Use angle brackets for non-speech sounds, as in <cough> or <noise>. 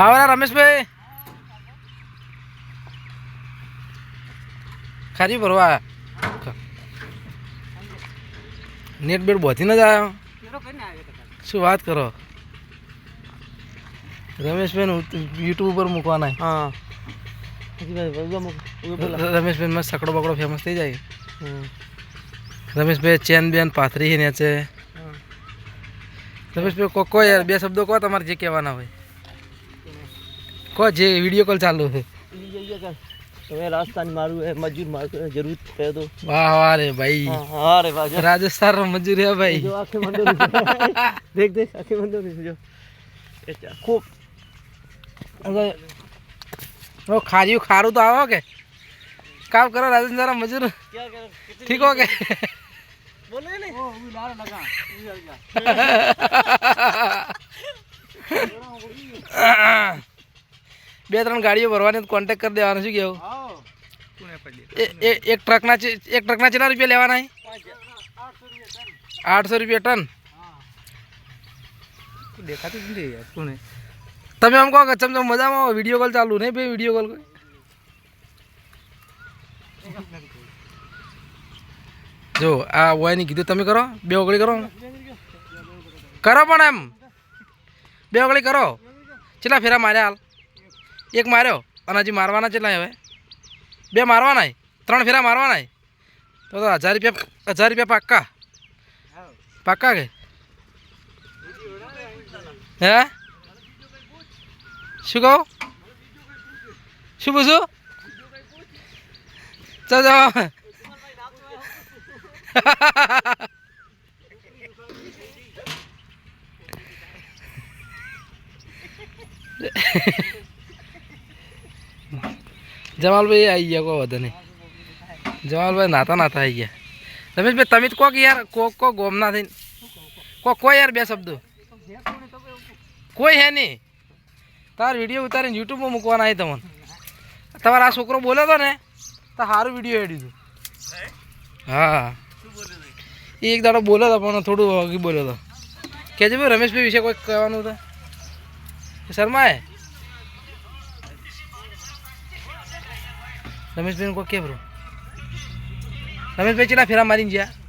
આવરા રમેશભાઈ. ખારી ભરવા નેટ બેટ બોથી ન જ આવ્યો શું વાત કરો? રમેશભાઈ યુટ્યુબ ઉપર મૂકવાના હા. રમેશભાઈ મસ્ત સકડો બકડો ફેમસ થઈ જાય. રમેશભાઈ ચેન બેન પાથરી ને છે. રમેશભાઈ કો યાર બે શબ્દો કહો તમારે જે કહેવાના હોય. કો જે વીડિયો કોલ ચાલુ છે? તમે રાજસ્થાન મારું એ મજૂર મારું જરૂર થયો તો. વાહ રે ભાઈ. હા રે ભાઈ રાજસ્થાન નો મજૂર હે ભાઈ. જો ખૂબ. ઓ ખારી ખારું તો આવો કે? કામ કરો રાજસ્થાન મજૂર. ઠીક હો કે? <laughs> <laughs> બે ત્રણ ગાડીઓ ભરવાની કોન્ટેક કરી દેવાનો. શું કેવું એક ટ્રકના એક ટ્રકના કેટલા રૂપિયા લેવાના આઠસો રૂપિયા ટન. તમે એમ કહો કે તમે મજામાં વીડિયો કોલ ચાલુ નહીં ભાઈ વીડિયો કોલ જો આ ઓયાની કીધું તમે કરો બે ઓગળી કરો. કરો પણ એમ. બે ઓગળી કરો. કેટલા ફેરા માર્યા હાલ? એક માર્યો અને હજી મારવાના કેટલા હવે. બે મારવાના ત્રણ ફેરા મારવાના તો તો હજાર રૂપિયા હજાર રૂપિયા પાક્કા. પાક્કા કે? હે? શું કહું? શું પૂછું? ચાલ જાઓ. જમાલભાઈ આવી ગયા કોઈ વધુ નહીં જમાલભાઈ નાતા નાતા આવી ગયા રમેશભાઈ તમે જ કોક યાર કોક કો ગોમના થઈને કોક કોઈ યાર બે શબ્દો કોઈ હે નહીં તાર વીડિયો ઉતારીને યુટ્યુબમાં મૂકવાના છે તમને તમારો આ છોકરો બોલ્યો હતો ને તો સારું વીડિયો એડી દીધું હા એ એક દાડો બોલ્યો હતો પણ થોડું હગી બોલ્યો હતો કહેજો ભાઈ રમેશભાઈ વિશે કોઈ કહેવાનું હતું શર્માએ રમેશભાઈને કોઈ કે બ્રો રમેશભાઈ કેટલા ફેરા મારીને ગયા?